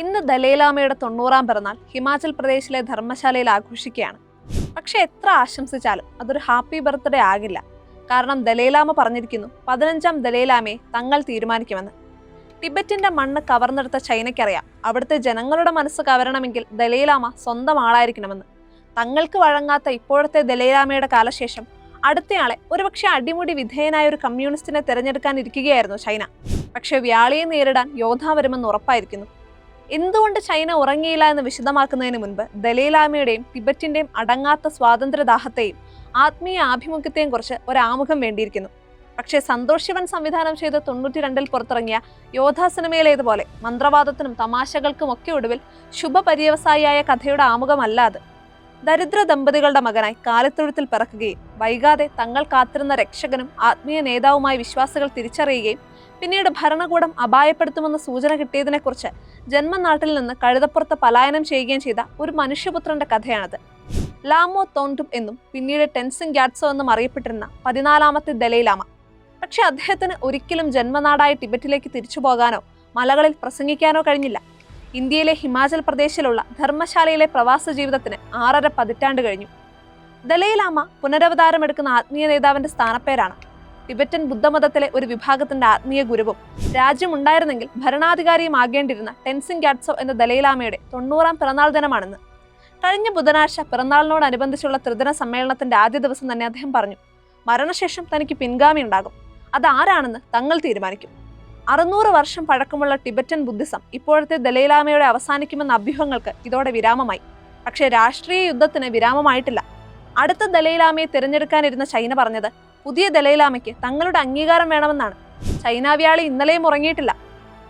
ഇന്ന് ദലൈലാമയുടെ തൊണ്ണൂറാം പിറന്നാൾ ഹിമാചൽ പ്രദേശിലെ ധർമ്മശാലയിൽ ആഘോഷിക്കുകയാണ്. പക്ഷെ എത്ര ആശംസിച്ചാലും അതൊരു ഹാപ്പി ബർത്ത്ഡേ ആകില്ല. കാരണം ദലൈലാമ പറഞ്ഞിരിക്കുന്നു പതിനഞ്ചാം ദലൈലാമയെ തങ്ങൾ തീരുമാനിക്കുമെന്ന്. ടിബറ്റിന്റെ മണ്ണ് കവർന്നെടുത്ത ചൈനയ്ക്കറിയാം അവിടുത്തെ ജനങ്ങളുടെ മനസ്സ് കവരണമെങ്കിൽ ദലൈലാമ സ്വന്തം ആളായിരിക്കണമെന്ന്. തങ്ങൾക്ക് വഴങ്ങാത്ത ഇപ്പോഴത്തെ ദലൈലാമയുടെ കാലശേഷം അടുത്തയാളെ ഒരുപക്ഷെ അടിമുടി വിധേയനായ ഒരു കമ്മ്യൂണിസ്റ്റിനെ തിരഞ്ഞെടുക്കാനിരിക്കുകയായിരുന്നു ചൈന. പക്ഷെ വ്യാളിയെ നേരിടാൻ യോദ്ധ വരുമെന്ന് ഉറപ്പായിരിക്കുന്നു. എന്തുകൊണ്ട് ചൈന ഉറങ്ങിയില്ല എന്ന് വിശദമാക്കുന്നതിന് മുൻപ് ദലൈലാമയുടെയും ടിബറ്റിന്റെയും അടങ്ങാത്ത സ്വാതന്ത്ര്യദാഹത്തെയും ആത്മീയ ആഭിമുഖ്യത്തെയും കുറിച്ച് ഒരാമുഖം വേണ്ടിയിരിക്കുന്നു. പക്ഷേ സന്തോഷ് ശിവൻ സംവിധാനം ചെയ്ത തൊണ്ണൂറ്റി രണ്ടിൽ പുറത്തിറങ്ങിയ യോധ സിനിമയിലേതുപോലെ മന്ത്രവാദത്തിനും തമാശകൾക്കും ഒക്കെ ഒടുവിൽ ശുഭപര്യവസായിയായ കഥയുടെ ആമുഖമല്ല അത് ദരിദ്ര ദമ്പതികളുടെ മകനായി കാലത്തൊഴുത്തിൽ പിറക്കുകയും വൈകാതെ തങ്ങൾ കാത്തിരുന്ന രക്ഷകനും ആത്മീയ നേതാവുമായി വിശ്വാസികൾ തിരിച്ചറിയുകയും പിന്നീട് ഭരണകൂടം അപായപ്പെടുത്തുമെന്ന സൂചന കിട്ടിയതിനെക്കുറിച്ച് ജന്മനാട്ടിൽ നിന്ന് കഴുതപ്പുറത്ത് പലായനം ചെയ്യുകയും ചെയ്ത ഒരു മനുഷ്യപുത്രന്റെ കഥയാണത്. ലാമോ തോണ്ടും എന്നും പിന്നീട് ടെൻസിംഗ് ഗ്യാറ്റ്സോ എന്നും അറിയപ്പെട്ടിരുന്ന പതിനാലാമത്തെ ദലൈലാമ പക്ഷെ അദ്ദേഹത്തിന് ഒരിക്കലും ജന്മനാടായ ടിബറ്റിലേക്ക് തിരിച്ചു പോകാനോ മലകളിൽ പ്രസംഗിക്കാനോ കഴിഞ്ഞില്ല. ഇന്ത്യയിലെ ഹിമാചൽ പ്രദേശിലുള്ള ധർമ്മശാലയിലെ പ്രവാസ ജീവിതത്തിന് ആറര പതിറ്റാണ്ട് കഴിഞ്ഞു. ദലൈലാമ പുനരവതാരമെടുക്കുന്ന ആത്മീയ നേതാവിന്റെ സ്ഥാനപ്പേരാണ്. ടിബറ്റൻ ബുദ്ധമതത്തിലെ ഒരു വിഭാഗത്തിന്റെ ആത്മീയ ഗുരുവും. രാജ്യമുണ്ടായിരുന്നെങ്കിൽ ഭരണാധികാരിയും ആകേണ്ടിരുന്ന ടെൻസിംഗ് ഗ്യാറ്റ്സോ എന്ന ദലൈലാമയുടെ തൊണ്ണൂറാം പിറന്നാൾ ദിനമാണെന്ന്. കഴിഞ്ഞ ബുധനാഴ്ച പിറന്നാളിനോടനുബന്ധിച്ചുള്ള ത്രിദിന സമ്മേളനത്തിന്റെ ആദ്യ ദിവസം തന്നെ അദ്ദേഹം പറഞ്ഞു മരണശേഷം തനിക്ക് പിൻഗാമി ഉണ്ടാകും. അത് ആരാണെന്ന് തങ്ങൾ തീരുമാനിക്കും. അറുന്നൂറ് വർഷം പഴക്കമുള്ള ടിബറ്റൻ ബുദ്ധിസം ഇപ്പോഴത്തെ ദലൈലാമയുടെ അവസാനിക്കുമെന്ന അഭ്യൂഹങ്ങൾക്ക് ഇതോടെ വിരാമമായി. പക്ഷേ രാഷ്ട്രീയ യുദ്ധത്തിന് വിരാമമായിട്ടില്ല. അടുത്ത ദലൈലാമയെ തിരഞ്ഞെടുക്കാനിരുന്ന ചൈന പറഞ്ഞത് പുതിയ ദലൈലാമയ്ക്ക് തങ്ങളുടെ അംഗീകാരം വേണമെന്നാണ്. ചൈന വ്യാളി ഇന്നലെയും ഉറങ്ങിയിട്ടില്ല.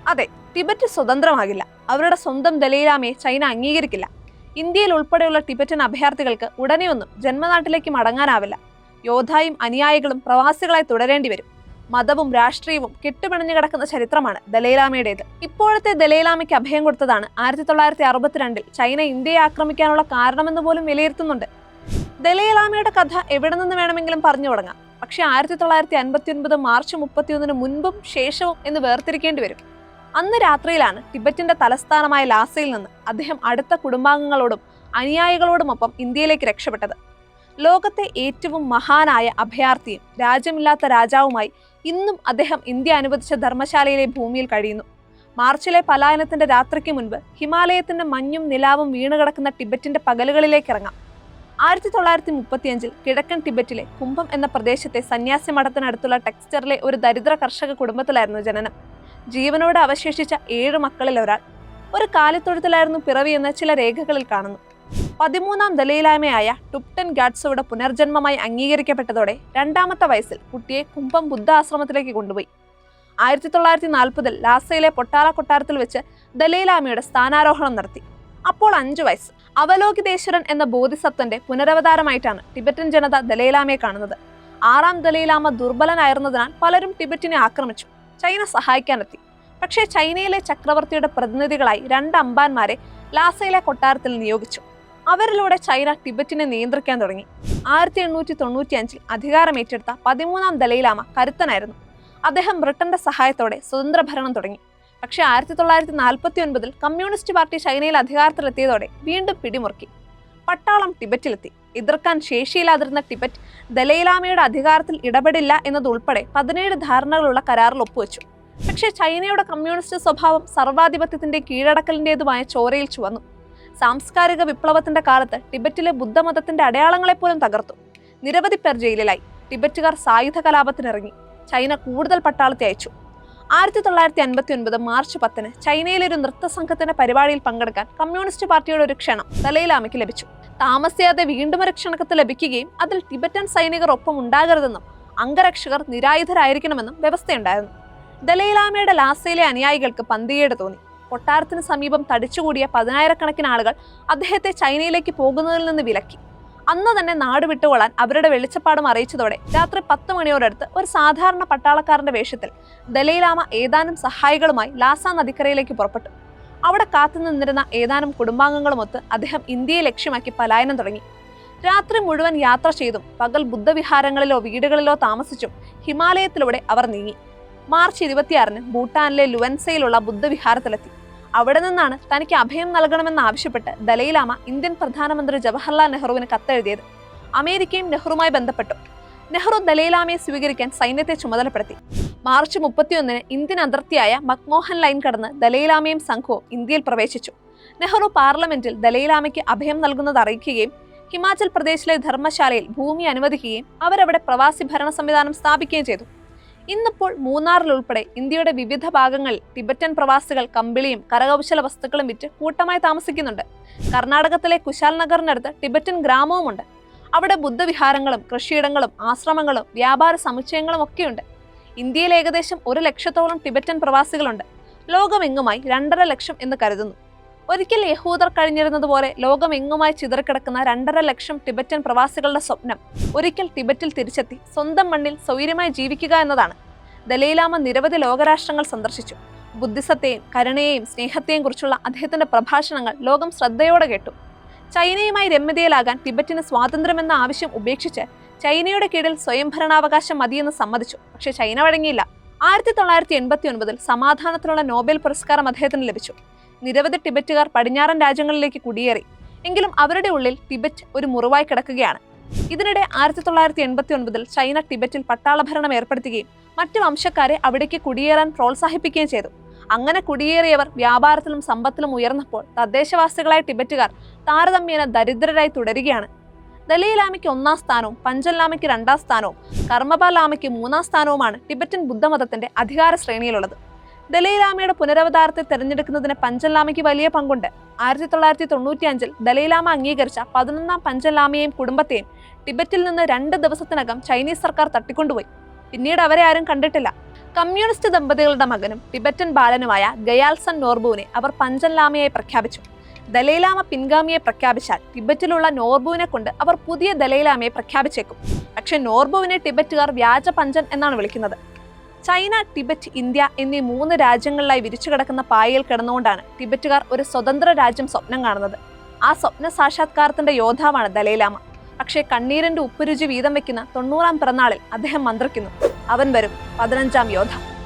അതെ ടിബറ്റ് സ്വതന്ത്രമാകില്ല. അവരുടെ സ്വന്തം ദലൈലാമയെ ചൈന അംഗീകരിക്കില്ല. ഇന്ത്യയിൽ ഉൾപ്പെടെയുള്ള ടിബറ്റൻ അഭയാർത്ഥികൾക്ക് ഉടനെയൊന്നും ജന്മനാട്ടിലേക്ക് മടങ്ങാനാവില്ല. യോദ്ധായും അനുയായികളും പ്രവാസികളായി തുടരേണ്ടി വരും. മതവും രാഷ്ട്രീയവും കെട്ടുപിണഞ്ഞു കിടക്കുന്ന ചരിത്രമാണ് ദലൈലാമയുടേത്. ഇപ്പോഴത്തെ ദലൈലാമയ്ക്ക് അഭയം കൊടുത്തതാണ് ആയിരത്തി തൊള്ളായിരത്തി അറുപത്തിരണ്ടിൽ ചൈന ഇന്ത്യയെ ആക്രമിക്കാനുള്ള കാരണമെന്ന് പോലും വിലയിരുത്തുന്നുണ്ട്. ദലൈലാമയുടെ കഥ എവിടെ നിന്ന് വേണമെങ്കിലും പറഞ്ഞു തുടങ്ങാം. പക്ഷേ ആയിരത്തി തൊള്ളായിരത്തി അൻപത്തി ഒൻപത് മാർച്ച് മുപ്പത്തിയൊന്നിന് മുൻപും ശേഷവും എന്ന് വേർതിരിക്കേണ്ടി വരും. അന്ന് രാത്രിയിലാണ് ടിബറ്റിന്റെ തലസ്ഥാനമായ ലാസയിൽ നിന്ന് അദ്ദേഹം അടുത്ത കുടുംബാംഗങ്ങളോടും അനുയായികളോടുമൊപ്പം ഇന്ത്യയിലേക്ക് രക്ഷപ്പെട്ടത്. ലോകത്തെ ഏറ്റവും മഹാനായ അഭയാർത്ഥിയും രാജ്യമില്ലാത്ത രാജാവുമായി ഇന്നും അദ്ദേഹം ഇന്ത്യ അനുവദിച്ച ധർമ്മശാലയിലെ ഭൂമിയിൽ കഴിയുന്നു. മാർച്ചിലെ പലായനത്തിന്റെ രാത്രിക്ക് മുൻപ് ഹിമാലയത്തിന്റെ മഞ്ഞും നിലാവും വീണുകിടക്കുന്ന ടിബറ്റിന്റെ പകലുകളിലേക്ക് ഇറങ്ങാം ആയിരത്തി തൊള്ളായിരത്തി മുപ്പത്തിയഞ്ചിൽ കിഴക്കൻ ടിബറ്റിലെ കുംഭം എന്ന പ്രദേശത്തെ സന്യാസി മഠത്തിനടുത്തുള്ള ടെക്സ്റ്ററിലെ ഒരു ദരിദ്ര കർഷക കുടുംബത്തിലായിരുന്നു ജനനം. ജീവനോടെ അവശേഷിച്ച ഏഴ് മക്കളിൽ ഒരാൾ. ഒരു കാലിത്തൊഴുത്തിലായിരുന്നു പിറവി എന്ന് ചില രേഖകളിൽ കാണുന്നു. പതിമൂന്നാം ദലയിലായ്മയായ ടുപ്റ്റൻ ഗാഡ്സോയുടെ പുനർജന്മമായി അംഗീകരിക്കപ്പെട്ടതോടെ രണ്ടാമത്തെ വയസ്സിൽ കുട്ടിയെ കുംഭം ബുദ്ധ ആശ്രമത്തിലേക്ക് കൊണ്ടുപോയി. ആയിരത്തി തൊള്ളായിരത്തി നാൽപ്പതിൽ ലാസയിലെ പൊട്ടാല കൊട്ടാരത്തിൽ വെച്ച് ദലൈലാമയുടെ സ്ഥാനാരോഹണം നടത്തി. അപ്പോൾ അഞ്ചു വയസ്സ്. അവലോകിതേശ്വരൻ എന്ന ബോധിസത്വന്റെ പുനരവതാരമായിട്ടാണ് ടിബറ്റൻ ജനത ദലൈലാമയെ കാണുന്നത്. ആറാം ദലൈലാമ ദുർബലനായിരുന്നതിനാൽ പലരും ടിബറ്റിനെ ആക്രമിച്ചു. ചൈന സഹായിക്കാനെത്തി. പക്ഷേ ചൈനയിലെ ചക്രവർത്തിയുടെ പ്രതിനിധികളായി രണ്ട് അമ്പാന്മാരെ ലാസയിലെ കൊട്ടാരത്തിൽ നിയോഗിച്ചു. അവരിലൂടെ ചൈന ടിബറ്റിനെ നിയന്ത്രിക്കാൻ തുടങ്ങി. ആയിരത്തി എണ്ണൂറ്റി തൊണ്ണൂറ്റി അഞ്ചിൽ അധികാരമേറ്റെടുത്ത പതിമൂന്നാം ദലൈലാമ കരുത്തനായിരുന്നു. അദ്ദേഹം ബ്രിട്ടന്റെ സഹായത്തോടെ സ്വതന്ത്ര ഭരണം തുടങ്ങി. പക്ഷേ ആയിരത്തി തൊള്ളായിരത്തി നാൽപ്പത്തി ഒൻപതിൽ കമ്മ്യൂണിസ്റ്റ് പാർട്ടി ചൈനയിൽ അധികാരത്തിലെത്തിയതോടെ വീണ്ടും പിടിമുറുക്കി. പട്ടാളം ടിബറ്റിലെത്തി. എതിർക്കാൻ ശേഷിയില്ലാതിരുന്ന ടിബറ്റ് ദലൈലാമയുടെ അധികാരത്തിൽ ഇടപെടില്ല എന്നതുൾപ്പെടെ പതിനേഴ് ധാരണകളുള്ള കരാറിൽ ഒപ്പുവെച്ചു. പക്ഷേ ചൈനയുടെ കമ്മ്യൂണിസ്റ്റ് സ്വഭാവം സർവാധിപത്യത്തിന്റെ കീഴടക്കലിന്റെതുമായ ചോരയിൽ ചുവന്നു. സാംസ്കാരിക വിപ്ലവത്തിന്റെ കാലത്ത് ടിബറ്റിലെ ബുദ്ധമതത്തിന്റെ അടയാളങ്ങളെ പോലും തകർത്തു. നിരവധി പേർ ജയിലിലായി. ടിബറ്റുകാർ സായുധ കലാപത്തിനിറങ്ങി ചൈന കൂടുതൽ പട്ടാളത്തെ അയച്ചു. ആയിരത്തി തൊള്ളായിരത്തി അൻപത്തി ഒൻപത് മാർച്ച് പത്തിന് ചൈനയിലെ ഒരു നൃത്ത സംഘത്തിന്റെ പരിപാടിയിൽ പങ്കെടുക്കാൻ കമ്മ്യൂണിസ്റ്റ് പാർട്ടിയുടെ ഒരു ക്ഷണം ദലൈലാമയ്ക്ക് ലഭിച്ചു. താമസിയാതെ വീണ്ടും ഒരു ക്ഷണക്കത്ത് ലഭിക്കുകയും അതിൽ ടിബറ്റൻ സൈനികർ ഒപ്പം ഉണ്ടാകരുതെന്നും അംഗരക്ഷകർ നിരായുധരായിരിക്കണമെന്നും വ്യവസ്ഥയുണ്ടായിരുന്നു. ദലൈലാമയുടെ ലാസയിലെ അനുയായികൾക്ക് പന്തികേട് തോന്നി. കൊട്ടാരത്തിന് സമീപം തടിച്ചുകൂടിയ പതിനായിരക്കണക്കിന് ആളുകൾ അദ്ദേഹത്തെ ചൈനയിലേക്ക് പോകുന്നതിൽ നിന്ന് വിലക്കി. അന്ന് തന്നെ നാട് വിട്ടുകൊള്ളാൻ അവരുടെ വെളിച്ചപ്പാടും അറിയിച്ചതോടെ രാത്രി പത്ത് മണിയോടടുത്ത് ഒരു സാധാരണ പട്ടാളക്കാരന്റെ വേഷത്തിൽ ദലൈലാമ ഏതാനും സഹായികളുമായി ലാസ നദിക്കരയിലേക്ക് പുറപ്പെട്ടു. അവിടെ കാത്തുനിന്നിരുന്ന ഏതാനും കുടുംബാംഗങ്ങളുമൊത്ത് അദ്ദേഹം ഇന്ത്യയെ ലക്ഷ്യമാക്കി പലായനം തുടങ്ങി. രാത്രി മുഴുവൻ യാത്ര ചെയ്തും പകൽ ബുദ്ധവിഹാരങ്ങളിലോ വീടുകളിലോ താമസിച്ചും ഹിമാലയത്തിലൂടെ അവർ നീങ്ങി. മാർച്ച് ഇരുപത്തിയാറിന് ഭൂട്ടാനിലെ ലുവൻസയിലുള്ള ബുദ്ധവിഹാരത്തിലെത്തി. അവിടെ നിന്നാണ് തനിക്ക് അഭയം നൽകണമെന്നാവശ്യപ്പെട്ട് ദലൈലാമ ഇന്ത്യൻ പ്രധാനമന്ത്രി ജവഹർലാൽ നെഹ്റുവിന് കത്തെഴുതിയത്. അമേരിക്കയും നെഹ്റുമായി ബന്ധപ്പെട്ടു. നെഹ്റു ദലൈലാമയെ സ്വീകരിക്കാൻ സൈന്യത്തെ ചുമതലപ്പെടുത്തി. മാർച്ച് മുപ്പത്തിയൊന്നിന് ഇന്ത്യൻ അതിർത്തിയായ മക്മോഹൻ ലൈൻ കടന്ന് ദലൈലാമയും സംഘവും ഇന്ത്യയിൽ പ്രവേശിച്ചു. നെഹ്റു പാർലമെന്റിൽ ദലൈലാമയ്ക്ക് അഭയം നൽകുന്നത് അറിയിക്കുകയും ഹിമാചൽ പ്രദേശിലെ ധർമ്മശാലയിൽ ഭൂമി അനുവദിക്കുകയും അവരവിടെ പ്രവാസി ഭരണ സംവിധാനം സ്ഥാപിക്കുകയും ചെയ്തു. ഇന്നിപ്പോൾ മൂന്നാറിലുൾപ്പെടെ ഇന്ത്യയുടെ വിവിധ ഭാഗങ്ങളിൽ ടിബറ്റൻ പ്രവാസികൾ കമ്പിളിയും കരകൗശല വസ്തുക്കളും വിറ്റ് കൂട്ടമായി താമസിക്കുന്നുണ്ട്. കർണാടകത്തിലെ കുശാൽ നഗറിനടുത്ത് ടിബറ്റൻ ഗ്രാമവുമുണ്ട്. അവിടെ ബുദ്ധവിഹാരങ്ങളും കൃഷിയിടങ്ങളും ആശ്രമങ്ങളും വ്യാപാര സമുച്ചയങ്ങളും ഒക്കെയുണ്ട്. ഇന്ത്യയിൽ ഏകദേശം ഒരു ലക്ഷത്തോളം ടിബറ്റൻ പ്രവാസികളുണ്ട്. ലോകമെങ്ങുമായി രണ്ടര ലക്ഷം എന്ന് കരുതുന്നു. ഒരിക്കൽ യഹൂദർ കഴിഞ്ഞിരുന്നതുപോലെ ലോകമെങ്ങുമായി ചിതറിക്കിടക്കുന്ന രണ്ടര ലക്ഷം ടിബറ്റൻ പ്രവാസികളുടെ സ്വപ്നം ഒരിക്കൽ ടിബറ്റിൽ തിരിച്ചെത്തി. സ്വന്തം മണ്ണിൽ സൗര്യമായി ജീവിക്കുക എന്നതാണ്. ദലൈലാമ നിരവധി ലോകരാഷ്ട്രങ്ങൾ സന്ദർശിച്ചു. ബുദ്ധിസത്തെയും കരുണയെയും സ്നേഹത്തെയും കുറിച്ചുള്ള അദ്ദേഹത്തിന്റെ പ്രഭാഷണങ്ങൾ ലോകം ശ്രദ്ധയോടെ കേട്ടു. ചൈനയുമായി രമ്യതയിലാകാൻ ടിബറ്റിന് സ്വാതന്ത്ര്യമെന്ന ആവശ്യം ഉപേക്ഷിച്ച് ചൈനയുടെ കീഴിൽ സ്വയംഭരണാവകാശം മതിയെന്ന് സമ്മതിച്ചു. പക്ഷേ ചൈന വഴങ്ങിയില്ല. ആയിരത്തി തൊള്ളായിരത്തി എൺപത്തി ഒൻപതിൽ സമാധാനത്തിനുള്ള നോബൽ പുരസ്കാരം അദ്ദേഹത്തിന് ലഭിച്ചു. നിരവധി ടിബറ്റുകാർ പടിഞ്ഞാറൻ രാജ്യങ്ങളിലേക്ക് കുടിയേറി. എങ്കിലും അവരുടെ ഉള്ളിൽ ടിബറ്റ് ഒരു മുറിവായി കിടക്കുകയാണ്. ഇതിനിടെ ആയിരത്തി തൊള്ളായിരത്തി എൺപത്തി ഒൻപതിൽ ചൈന ടിബറ്റിൽ പട്ടാളഭരണം ഏർപ്പെടുത്തുകയും മറ്റു വംശക്കാരെ അവിടേക്ക് കുടിയേറാൻ പ്രോത്സാഹിപ്പിക്കുകയും ചെയ്തു. അങ്ങനെ കുടിയേറിയവർ വ്യാപാരത്തിലും സമ്പത്തിലും ഉയർന്നപ്പോൾ തദ്ദേശവാസികളായ ടിബറ്റുകാർ താരതമ്യേന ദരിദ്രരായി തുടരുകയാണ്. ദലൈലാമയ്ക്ക് ഒന്നാം സ്ഥാനവും പഞ്ചൻലാമയ്ക്ക് രണ്ടാം സ്ഥാനവും കർമ്മപാലാമയ്ക്ക് മൂന്നാം സ്ഥാനവുമാണ് ടിബറ്റൻ ബുദ്ധമതത്തിന്റെ അധികാര ശ്രേണിയിലുള്ളത് ദലൈലാമയുടെ പുനരവതാരത്തെ തെരഞ്ഞെടുക്കുന്നതിന് പഞ്ചൻലാമയ്ക്ക് വലിയ പങ്കുണ്ട്. ആയിരത്തി തൊള്ളായിരത്തി തൊണ്ണൂറ്റി അഞ്ചിൽ ദലൈലാമ അംഗീകരിച്ച പതിനൊന്നാം പഞ്ചൻലാമയെയും കുടുംബത്തെയും ടിബറ്റിൽ നിന്ന് രണ്ട് ദിവസത്തിനകം ചൈനീസ് സർക്കാർ തട്ടിക്കൊണ്ടുപോയി. പിന്നീട് അവരെ ആരും കണ്ടിട്ടില്ല. കമ്മ്യൂണിസ്റ്റ് ദമ്പതികളുടെ മകനും ടിബറ്റൻ ബാലനുമായ ഗയാൽസൺ നോർബുവിനെ അവർ പഞ്ചൻലാമയായി പ്രഖ്യാപിച്ചു. ദലൈലാമ പിൻഗാമിയെ പ്രഖ്യാപിച്ചാൽ ടിബറ്റിലുള്ള നോർബുവിനെ കൊണ്ട് അവർ പുതിയ ദലൈലാമയെ പ്രഖ്യാപിച്ചേക്കും. പക്ഷെ നോർബുവിനെ ടിബറ്റുകാർ വ്യാജ പഞ്ചൻ എന്നാണ് വിളിക്കുന്നത്. ചൈന ടിബറ്റ് ഇന്ത്യ എന്നീ മൂന്ന് രാജ്യങ്ങളിലായി വിരിച്ചു കിടക്കുന്ന പായയിൽ കിടന്നുകൊണ്ടാണ് ടിബറ്റുകാർ ഒരു സ്വതന്ത്ര രാജ്യം സ്വപ്നം കാണുന്നത്. ആ സ്വപ്ന സാക്ഷാത്കാരത്തിന്റെ യോദ്ധാവാണ് ദലൈലാമ. പക്ഷേ കണ്ണീരന്റെ ഉപ്പുരുചി വീതം വെക്കുന്ന തൊണ്ണൂറാം പിറന്നാളിൽ അദ്ദേഹം മന്ത്രിക്കുന്നു. അവൻ വരും. പതിനഞ്ചാം യോദ്ധ.